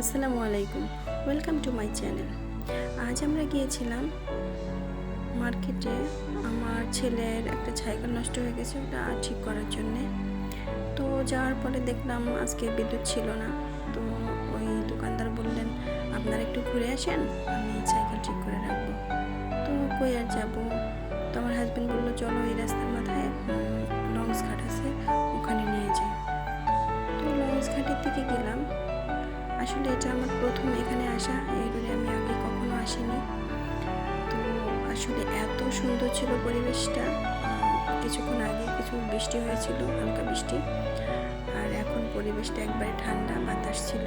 আসসালামু আলাইকুম। Welcome to my channel আজ আমরা গিয়েছিলাম মার্কেটে। আমার ছেলের একটা সাইকেল নষ্ট হয়ে গেছে, ওটা ঠিক করার জন্যে। তো যাওয়ার পরে দেখলাম আজকে বিদ্যুৎ ছিল না। তো ওই দোকানদার বললেন, আপনারা একটু ঘুরে আসেন, আমি সাইকেল ঠিক করে রাখব। তো কই আর যাব? তো আমার হাজব্যান্ড বলল, চলো এই রাস্তার মাথায় এটা আমার প্রথম এখানে আসা রোডে আমি আগে কখনো আসিনি। তো আসলে এত সুন্দর ছিল পরিবেশটা কিছুক্ষণ আগে কিছু বৃষ্টি হয়েছিল, হালকা বৃষ্টি। আর এখন পরিবেশটা একবারে ঠান্ডা, বাতাস ছিল।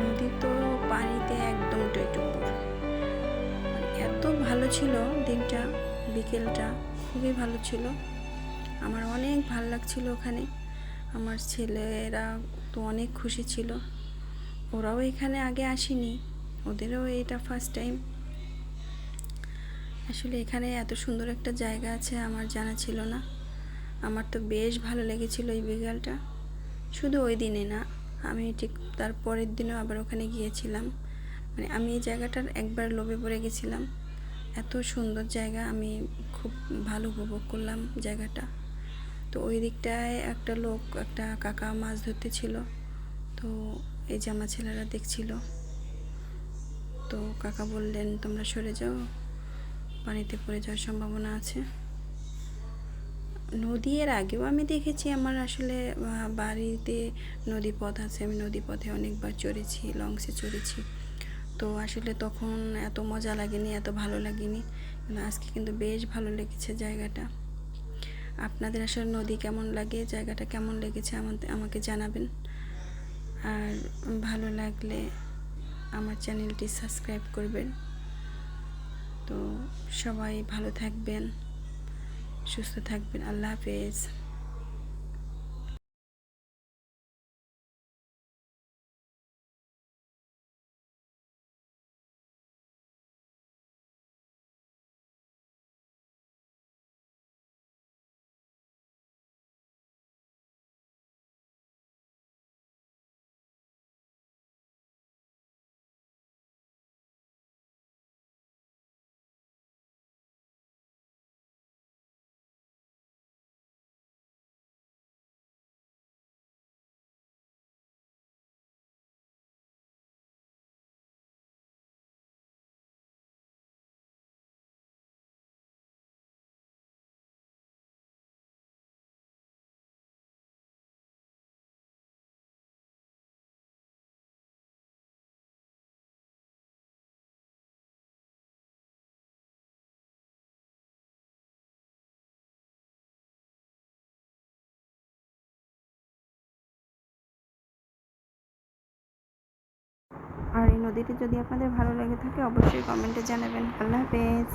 নদী তো পানিতে একদম টইটুম্বুর মানে এত ভালো ছিল দিনটা, বিকেলটা, খুবই ভালো ছিল। আমার অনেক ভালো লাগছিল ওখানে। আমার ছেলেরা তো অনেক খুশি ছিল। ওরাও এখানে আগে আসেনি। ওদেরও এটা ফার্স্ট টাইম আসলে এখানে এত সুন্দর একটা জায়গা আছে, আমার জানা ছিল না। আমার তো বেশ ভালো লেগেছিল এই বিকেলটা শুধু ওই দিনে না, আমি ঠিক তার পরের দিনও আবার ওখানে গিয়েছিলাম। মানে আমি এই জায়গাটার একবার লোভে পড়ে গেছিলাম। এত সুন্দর জায়গা, আমি খুব ভালো উপভোগ করলাম জায়গাটা। তো ওই দিকটায় একটা লোক, একটা কাকা মাছ ধরতে ছিল তো এই আমার ছেলেরা দেখছিল। তো কাকা বললেন, তোমরা সরে যাও, পানিতে পড়ে যাওয়ার সম্ভাবনা আছে। নদী এর আগেও আমি দেখেছি আমার আসলে বাড়িতে নদী পথ আছে। আমি নদী পথে অনেকবার চড়েছি লংসে চড়েছি। তো আসলে তখন এত মজা লাগেনি, এত ভালো লাগেনি। আজকে কিন্তু বেশ ভালো লেগেছে জায়গাটা। আপনাদের আসলে নদী কেমন লাগে? জায়গাটা কেমন লেগেছে? আমাকে জানাবেন। ভালো লাগলে আমার চ্যানেলটি সাবস্ক্রাইব করবেন। তো সবাই ভালো থাকবেন সুস্থ থাকবেন। আল্লাহ হাফেজ। আর এই নদীটি যদি আপনাদের ভালো লেগে থাকে অবশ্যই কমেন্টে জানাবেন। আল্লাহ হাফেজ।